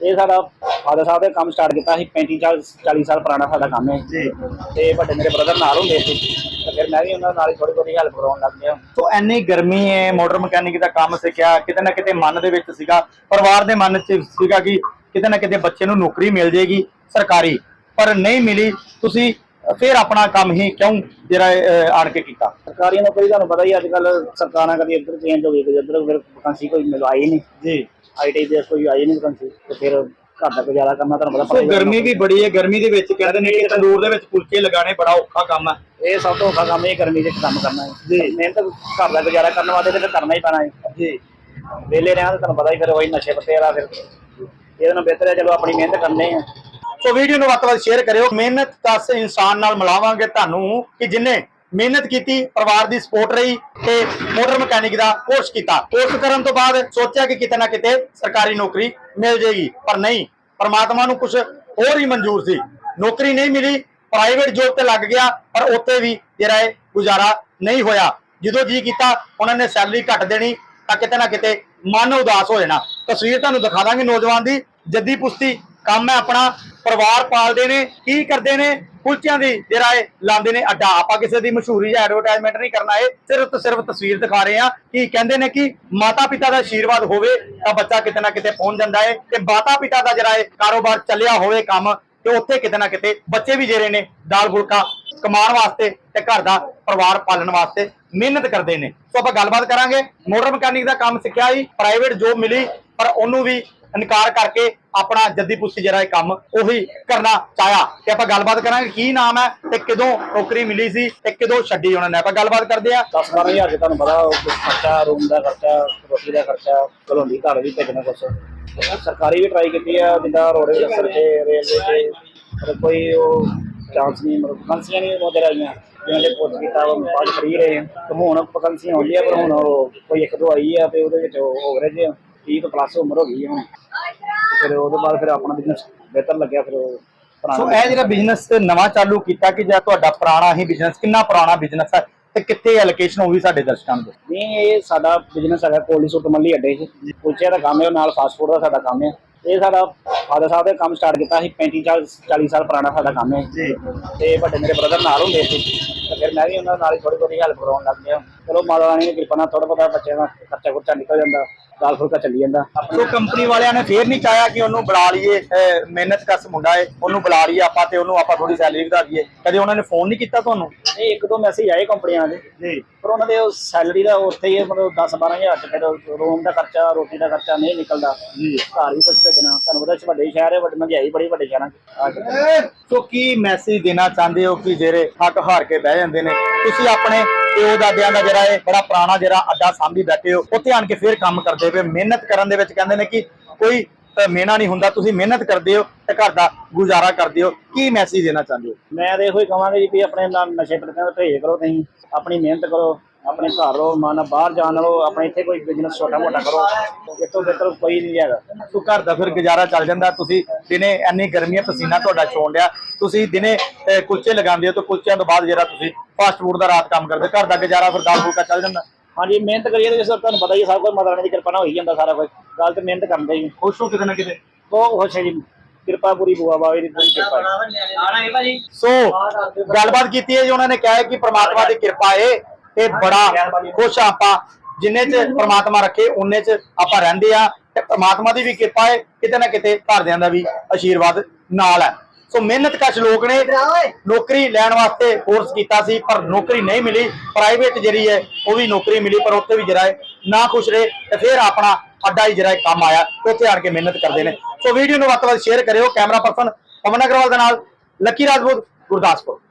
ਇਹ ਸਾਡਾ ਫਾਦਰ ਸਾਹਿਬ ਨੇ ਕੰਮ ਸਟਾਰਟ ਕੀਤਾ ਸੀ 35 ਚਾਲ 40 ਸਾਲ ਪੁਰਾਣਾ ਸਾਡਾ ਕੰਮ ਹੈ। ਜੀ। ਤੇ ਵੱਡੇ ਮੇਰੇ ਬ੍ਰਦਰ ਨਾਲ ਹੁੰਦੇ ਸੀ। ਤੇ ਫਿਰ ਮੈਂ ਵੀ ਉਹਨਾਂ ਨਾਲ ਥੋੜੀ ਬਹੁਤੀ ਹੈਲਪ ਕਰਾਉਣ ਲੱਗ ਗਿਆ ਸੋ ਐਨੀ ਗਰਮੀ ਹੈ ਮੋਟਰ ਮਕੈਨਿਕ ਦਾ ਕੰਮ ਸਿੱਖਿਆ ਕਿਤੇ ਨਾ ਕਿਤੇ ਮਨ ਦੇ ਵਿੱਚ ਸੀਗਾ ਪਰਿਵਾਰ ਦੇ ਮਨ 'ਚ ਸੀਗਾ ਕਿ ਕਿਤੇ ਨਾ ਕਿਤੇ ਬੱਚੇ ਨੂੰ ਨੌਕਰੀ ਮਿਲ ਜੇਗੀ ਸਰਕਾਰੀ। ਪਰ ਨਹੀਂ ਮਿਲੀ ਤੁਸੀਂ ਫਿਰ ਆਪਣਾ ਕੰਮ ਹੀ ਕਿਉਂ ਜਿਹੜਾ ਆਣ ਕੇ ਕੀਤਾ? ਸਰਕਾਰੀ ਨੌਕਰੀ ਤੁਹਾਨੂੰ ਪਤਾ ਹੀ ਅੱਜ ਕੱਲ ਸਰਕਾਰਾਂ ਕਦੀ ਇੱਧਰ ਚੇਂਜ ਹੋ ਗਈ ਕਦੀ ਇੱਧਰ ਫਿਰ ਵੈਕੈਂਸੀ ਕੋਈ ਮਿਲ ਆਈ ਨਹੀਂ। ਜੀ। ਆਈਟੀ ਦੇ ਕੋਈ ਆਈ ਨਹੀਂ ਵੈਕੈਂਸੀ ਤੇ ਫਿਰ ਘਰ ਦਾ ਗੁਜ਼ਾਰਾ ਕਰਨਾ ਤੁਹਾਨੂੰ ਪਤਾ ਸੋ ਗਰਮੀ ਵੀ ਬੜੀ ਹੈ ਗਰਮੀ ਦੇ ਵਿੱਚ ਕਹਿੰਦੇ ਨੇ ਕਿ ਤੰਦੂਰ ਦੇ ਵਿੱਚ ਕੁਲਚੇ ਲਗਾਣੇ ਬੜਾ ਔਖਾ ਕੰਮ ਹੈ। ਇਹ ਸਭ ਤੋਂ ਔਖਾ ਕੰਮ ਇਹ ਗਰਮੀ ਦੇ ਵਿੱਚ ਕੰਮ ਕਰਨਾ ਹੈ। ਜੀ। ਮਿਹਨਤ ਘਰ ਦਾ ਗੁਜ਼ਾਰਾ ਕਰਨ ਵਾਸਤੇ ਤੇ ਕਰਨਾ ਹੀ ਪੈਣਾ ਹੈ। ਜੀ। ਵਿਹਲੇ ਰਹਿਣਾ ਤਾਂ ਤੁਹਾਨੂੰ ਪਤਾ ਹੀ ਫਿਰ ਉਹੀ ਨਸ਼ੇ ਪੱਤੇ ਵਾਲਾ ਫਿਰ। ਇਹਦੇ ਨਾਲ ਬਿਹਤਰ ਹੈ ਚਲੋ ਆਪਣੀ ਮਿਹਨਤ ਕਰਨੇ ਆ ਸੋ ਵੀਡੀਓ ਨੂੰ ਵੱਧ ਤੋਂ ਵੱਧ ਸ਼ੇਅਰ ਕਰਿਓ। ਮਿਹਨਤ ਕਸ ਇਨਸਾਨ ਨਾਲ ਮਿਲਾਵਾਂਗੇ ਤੁਹਾਨੂੰ ਕਿ ਜਿਨੇ ਮਿਹਨਤ ਕੀਤੀ, ਪਰਿਵਾਰ ਦੀ ਸਪੋਰਟ ਰਹੀ ਤੇ ਮੋਟਰ ਮਕੈਨਿਕ ਦਾ ਕੋਰਸ ਕੀਤਾ। ਕੋਰਸ ਕਰਨ ਤੋਂ ਬਾਅਦ ਸੋਚਿਆ ਕਿ ਕਿਤੇ ਨਾ ਕਿਤੇ ਸਰਕਾਰੀ ਨੌਕਰੀ ਮਿਲ ਜੇਗੀ ਪਰ ਨਹੀਂ, ਪਰਮਾਤਮਾ ਨੂੰ ਕੁਝ ਹੋਰ ਹੀ ਮਨਜ਼ੂਰ ਸੀ। ਨੌਕਰੀ ਨਹੀਂ ਮਿਲੀ ਪ੍ਰਾਈਵੇਟ ਜੋਬ ਤੇ ਲੱਗ ਗਿਆ, ਪਰ ਉੱਥੇ ਵੀ ਜਿਹੜਾ ਇਹ ਗੁਜ਼ਾਰਾ ਨਹੀਂ ਹੋਇਆ। ਜਦੋਂ ਜੀ ਕੀਤਾ, ਉਹਨਾਂ ਨੇ ਸੈਲਰੀ ਘੱਟ ਦੇਣੀ, ਤਾਂ ਕਿਤੇ ਨਾ ਕਿਤੇ ਮਨ ਉਦਾਸ ਹੋ ਜਾਣਾ। ਤਸਵੀਰ ਤੁਹਾਨੂੰ ਦਿਖਾ ਦਾਂਗੇ ਨੌਜਵਾਨ ਦੀ। ਜੱਦੀ ਪੁਸ਼ਤੀ, ਕੰਮ ਹੈ ਆਪਣਾ ਪਰਿਵਾਰ ਪਾਲਦੇ ਨੇ, ਕੀ ਕਰਦੇ ਨੇ? ਕੁਲਚਿਆਂ ਦੀ ਜਿਹੜਾ ਇਹ ਲਾਉਂਦੇ ਨੇ ਅੱਡਾ। ਆਪਾਂ ਕਿਸੇ ਦੀ ਮਸ਼ਹੂਰੀ ਜਾਂ ਐਡਵਰਟਾਈਜ਼ਮੈਂਟ ਨਹੀਂ ਕਰਨਾ ਇਹ ਸਿਰਫ ਤੇ ਸਿਰਫ ਤਸਵੀਰ ਦਿਖਾ ਰਹੇ ਆ ਕਿ ਕਹਿੰਦੇ ਨੇ ਕਿ ਮਾਤਾ ਪਿਤਾ ਦਾ ਆਸ਼ੀਰਵਾਦ ਹੋਵੇ, ਤਾਂ ਬੱਚਾ ਕਿਤੇ ਨਾ ਕਿਤੇ ਪਹੁੰਚ ਜਾਂਦਾ ਹੈ ਤੇ ਮਾਤਾ ਪਿਤਾ ਦਾ ਜਿਹੜਾ ਇਹ ਕਾਰੋਬਾਰ ਚੱਲਿਆ ਹੋਵੇ ਕੰਮ, ਤੇ ਉੱਥੇ ਕਿਤੇ ਨਾ ਕਿਤੇ ਬੱਚੇ ਵੀ ਜਿਹੜੇ ਨੇ, ਦਾਲ ਫੁਲਕਾ ਕਮਾਉਣ ਵਾਸਤੇ ਤੇ ਘਰ ਦਾ ਪਰਿਵਾਰ ਪਾਲਣ ਵਾਸਤੇ ਮਿਹਨਤ ਕਰਦੇ ਨੇ। ਸੋ ਆਪਾਂ ਗੱਲਬਾਤ ਕਰਾਂਗੇ। ਮੋਟਰ ਮਕੈਨਿਕ ਦਾ ਕੰਮ ਸਿੱਖਿਆ ਹੀ ਪ੍ਰਾਈਵੇਟ ਜੋਬ ਮਿਲੀ, ਪਰ ਉਹਨੂੰ ਵੀ ਇਨਕਾਰ ਕਰਕੇ ਆਪਣਾ ਜੱਦੀ ਪੁੱਸੀ ਜਿਹੜਾ ਇਹ ਕੰਮ ਉਹੀ ਕਰਨਾ ਚਾਹਿਆ। ਤੇ ਆਪਾਂ ਗੱਲਬਾਤ ਕਰਾਂਗੇ ਕੀ ਨਾਮ ਹੈ ਤੇ ਕਦੋਂ ਨੌਕਰੀ ਮਿਲੀ ਸੀ ਤੇ ਕਦੋਂ ਛੱਡੀ ਉਹਨਾਂ ਨੇ। ਆਪਾਂ ਗੱਲਬਾਤ ਕਰਦੇ ਆ 10 12000 ਤੁਹਾਨੂੰ ਪਤਾ ਖਰਚਾ, ਰੂਮ ਦਾ ਖਰਚਾ, ਰੋਟੀ ਦਾ ਖਰਚਾ ਘਲੋਂਦੀ ਘਰ ਵੀ ਭੇਜਣਾ ਕੁਛ। ਸਰਕਾਰੀ ਵੀ ਟਰਾਈ ਕੀਤੀ ਆ, ਜਿੱਦਾਂ ਰੋਡੇ ਅਫਸਰ ਤੇ ਰੇਲਵੇ ਤੇ ਕੋਈ ਉਹ ਚਾਂਸ ਨਹੀਂ, ਮਤਲਬ ਵਕੰਸੀਆਂ ਨਹੀਂ ਮੋਦੇ ਆਈਆਂ ਜਿਵੇਂ ਦੇ ਕੋਚ ਕੀਤਾ, ਉਹ ਬਾਅਦ ਫਰੀ ਰਹੇ ਤੇ ਹੁਣ ਵਕੰਸੀਆਂ ਆਉਂਦੀਆਂ ਪਰ ਹੁਣ ਉਹ ਕੋਈ ਇੱਕ ਦੋ ਆਈ ਆ ਤੇ ਉਹਦੇ ਵਿੱਚ ਹੋ 30 ਤੋਂ ਪਲੱਸ ਉਮਰ ਹੋ ਗਈ ਹੈ ਹੁਣ। ਫਿਰ ਉਹਦੇ ਬਾਅਦ ਫਿਰ ਆਪਣਾ ਬਿਜ਼ਨਸ ਬਿਹਤਰ ਲੱਗਿਆ ਫਿਰ ਉਹ ਸੋ ਪੁਰਾਣਾ ਇਹ ਜਿਹੜਾ ਬਿਜ਼ਨਸ ਨਵਾਂ ਚਾਲੂ ਕੀਤਾ ਕਿ ਜਾਂ ਤੁਹਾਡਾ ਪੁਰਾਣਾ ਹੀ ਬਿਜ਼ਨਸ ਕਿੰਨਾ ਪੁਰਾਣਾ ਬਿਜ਼ਨਸ ਹੈ ਤੇ ਕਿੱਥੇ ਹੈ ਲੋਕੇਸ਼ਨ ਉਹ ਵੀ ਸਾਡੇ ਦਰਸ਼ਕਾਂ ਨੂੰ? ਦੱਸੋ। ਨਹੀਂ ਇਹ ਸਾਡਾ ਬਿਜ਼ਨਸ ਹੈਗਾ ਕੋਲੀ ਸੁੱਟ ਮੱਲੀ ਅੱਡੇ 'ਚ। ਕੁਲਚੇ ਦਾ ਕੰਮ ਹੈ ਨਾਲ ਫਾਸਟ ਫੂਡ ਦਾ ਸਾਡਾ ਕੰਮ ਹੈ। ਇਹ ਸਾਡਾ ਫਾਦਰ ਸਾਹਿਬ ਨੇ ਕੰਮ ਸਟਾਰਟ ਕੀਤਾ ਸੀ 35 ਚਾਲ 40 ਸਾਲ ਪੁਰਾਣਾ ਸਾਡਾ ਕੰਮ ਹੈ। ਤੇ ਵੱਡੇ ਮੇਰੇ ਬ੍ਰਦਰ ਨਾਲ ਹੁੰਦੇ ਸੀ। ਤੇ ਫਿਰ ਮੈਂ ਵੀ ਉਹਨਾਂ ਨਾਲ ਥੋੜੀ ਬਹੁਤੀ ਹੈਲਪ ਕਰਾਉਣ ਲੱਗ ਗਿਆ। ਚਲੋ ਮਾਤਾ ਰਾਣੀ ਦੀ ਕਿਰਪਾ ਨਾਲ ਥੋੜਾ ਬਹੁਤਾ ਬੱਚਿਆਂ ਦਾ ਖਰਚਾ ਖੁਰਚਾ ਨਿਕਲ ਜਾਂਦਾ ਦਾਲ ਫੁਲਕਾ ਚੱਲੀ ਜਾਂਦਾ। ਸੋ ਕੰਪਨੀ ਵਾਲਿਆਂ ਨੇ ਫੇਰ ਨਹੀਂ ਚਾਹਿਆ ਕਿ ਉਹਨੂੰ ਬੁਲਾ ਲਈਏ ਮਿਹਨਤ ਕਸ ਮੁੰਡਾ ਏ ਉਹਨੂੰ ਬੁਲਾ ਲਈਏ ਆਪਾਂ ਤੇ ਉਹਨੂੰ ਆਪਾਂ ਥੋੜੀ ਸੈਲਰੀ ਵਧਾ ਦਈਏ। ਕਦੇ ਉਹਨਾਂ ਨੇ ਫੋਨ ਨਹੀਂ ਕੀਤਾ ਤੁਹਾਨੂੰ? ਇਹ ਇੱਕ ਦੋ ਮੈਸੇਜ ਆਏ ਕੰਪਨੀਆਂ ਦੇ। ਜੀ। ਪਰ ਉਹਨਾਂ ਦੇ ਉਹ ਸੈਲਰੀ ਦਾ ਉੱਥੇ ਹੀ ਮਤਲਬ 10 12000 ਚ ਫਿਰ ਰੂਮ ਦਾ ਖਰਚਾ ਰੋਟੀ ਦਾ ਖਰਚਾ ਨਹੀਂ ਨਿਕਲਦਾ। ਜੀ। ਘਰ ਵੀ ਕੁਝ ਭੇਜਣਾ ਤੁਹਾਨੂੰ ਪਤਾ ਵੱਡੇ ਸ਼ਹਿਰ ਹੈ ਵੱਡੀ ਮਹਿੰਗਾਈ ਬੜੀ ਵੱਡੇ ਸ਼ਹਿਰਾਂ 'ਚ। ਸੋ ਕੀ। ਮੈਸੇਜ ਦੇਣਾ ਚਾਹੁੰਦੇ ਹੋ ਕਿ ਜਿਹੜੇ ਹੱਕ ਹਾਰ ਕੇ ਬਹਿ ਜਾਂਦੇ ਨੇ? ਤੁਸੀਂ ਆਪਣੇ ਪਿਓ ਦਾਦਿਆਂ ਦਾ ਜਿਹੜਾ ਇਹ ਬੜਾ ਪੁਰਾਣਾ ਜਿਹੜਾ ਅੱਡਾ ਸਾਂਭੀ ਬੈਠੇ ਹੋ ਉੱਥੇ ਆਣ ਕੇ ਫੇਰ ਕੰਮ ਕਰਦੇ ਪਏ ਮਿਹਨਤ ਕਰਨ ਦੇ ਵਿੱਚ ਕਹਿੰਦੇ ਨੇ ਕਿ ਕੋਈ ਮਿਹਣਾ ਨਹੀਂ ਹੁੰਦਾ ਤੁਸੀਂ ਮਿਹਨਤ ਕਰਦੇ ਹੋ ਤੇ ਘਰ ਦਾ ਗੁਜ਼ਾਰਾ ਕਰਦੇ ਹੋ। ਕੀ ਮੈਸੇਜ ਦੇਣਾ ਚਾਹੁੰਦੇ ਹੋ? ਮੈਂ ਤਾਂ ਇਹੋ ਹੀ ਕਹਾਂਗਾ ਜੀ ਵੀ ਆਪਣੇ ਨਾਲ ਨਸ਼ੇ ਪੱਤਿਆਂ ਤੋਂ ਪਰਹੇਜ਼ ਕਰੋ ਤੁਸੀਂ ਆਪਣੀ ਮਿਹਨਤ ਕਰੋ। ਆਪਣੇ ਘਰ ਰਹੋ ਮਨ ਬਾਹਰ ਜਾਣ ਨਾਲੋਂ ਆਪਣੇ ਇੱਥੇ ਕੋਈ ਬਿਜ਼ਨਸ ਛੋਟਾ ਮੋਟਾ ਕਰੋ ਇਤੋਂ ਬਿਹਤਰ ਕੋਈ ਨਹੀਂ ਹੈਗਾ। ਸੋ ਘਰ ਦਾ ਫਿਰ ਗੁਜ਼ਾਰਾ ਚੱਲ ਜਾਂਦਾ ਤੁਸੀਂ ਦਿਨੇ ਇੰਨੀ ਗਰਮੀਆਂ ਪਸੀਨਾ ਤੁਹਾਡਾ ਚੋਣ ਡਿਆ ਤੁਸੀਂ ਦਿਨੇ ਅਹ, ਕੁਲਚੇ ਲਗਾਉਂਦੇ ਹੋ ਤੇ ਕੁਲਚਿਆਂ ਤੋਂ ਬਾਅਦ ਜਿਹੜਾ ਤੁਸੀਂ ਫਾਸਟ ਫੂਡ ਦਾ ਰਾਤ ਕੰਮ ਕਰਦੇ ਘਰ ਦਾ ਗੁਜ਼ਾਰਾ ਫਿਰ ਦਾਲ ਫੁਲਕਾ ਚੱਲ ਜਾਂਦਾ। ਹਾਂਜੀ ਮਿਹਨਤ ਕਰੀਏ ਤੇ ਸਰ ਤੁਹਾਨੂੰ ਪਤਾ ਹੀ ਹੈ, ਸਭ ਕੁਝ ਮਾਤਾ ਰਾਣੀ ਦੀ ਕਿਰਪਾ ਨਾਲ ਹੋਈ ਜਾਂਦਾ ਸਾਰਾ ਕੁਝ ਗੱਲ ਤੇ ਮਿਹਨਤ ਕਰਦੇ ਹੀ। ਖੁਸ਼ ਹੋ ਕਿਤੇ ਨਾ ਕਿਤੇ? ਬਹੁਤ ਖੁਸ਼ ਹੈ ਜੀ। ਕਿਰਪਾ ਪੂਰੀ ਬੁਆ ਬਾਵੇ ਦੀ ਪੂਰੀ ਕਿਰਪਾ ਹੈ। ਸੋ ਗੱਲਬਾਤ ਕੀਤੀ ਹੈ ਜੀ ਉਹਨਾਂ ਨੇ ਕਿਹਾ ਹੈ ਕਿ ਪ੍ਰਮਾਤਮਾ ਦੀ ਕਿਰਪਾ ਹੈ। ਤੇ ਬੜਾ ਖੁਸ਼ ਆਪਾਂ। ਜਿੰਨੇ ਚ ਪ੍ਰਮਾਤਮਾ ਰੱਖੇ ਉਹਨੇ ਚ ਆਪਾਂ ਰਹਿੰਦੇ ਆ। ਤੇ ਪ੍ਰਮਾਤਮਾ ਦੀ ਵੀ ਕਿਰਪਾ ਹੈ ਕਿਤੇ ਨਾ ਕਿਤੇ ਘਰਦਿਆਂ ਦਾ ਵੀ ਆਸ਼ੀਰਵਾਦ ਨਾਲ ਹੈ ਸੋ ਮਿਹਨਤ ਕਸ਼ ਲੋਕ ਨੇ ਨੌਕਰੀ ਲੈਣ ਵਾਸਤੇ ਕੋਰਸ ਕੀਤਾ ਸੀ ਪਰ ਨੌਕਰੀ ਨਹੀਂ ਮਿਲੀ। ਪ੍ਰਾਈਵੇਟ ਜਿਹੜੀ ਹੈ ਉਹ ਵੀ ਨੌਕਰੀ ਮਿਲੀ ਪਰ ਉੱਥੇ ਵੀ ਹੈ ਨਾ ਖੁਸ਼ ਰਹੇ ਤੇ ਫਿਰ ਆਪਣਾ ਅੱਡਾ ਹੀ ਹੈ ਕੰਮ ਆਇਆ ਉੱਥੇ ਆਣ ਕੇ ਮਿਹਨਤ ਕਰਦੇ ਨੇ। ਸੋ ਵੀਡੀਓ ਨੂੰ ਵੱਧ ਤੋਂ ਵੱਧ ਸ਼ੇਅਰ ਕਰਿਓ। ਕੈਮਰਾ ਪਰਸਨ ਪਵਨ ਅਗਰਵਾਲ ਦੇ ਨਾਲ ਲੱਕੀ ਰਾਜਪੂਤ ਗੁਰਦਾਸਪੁਰ।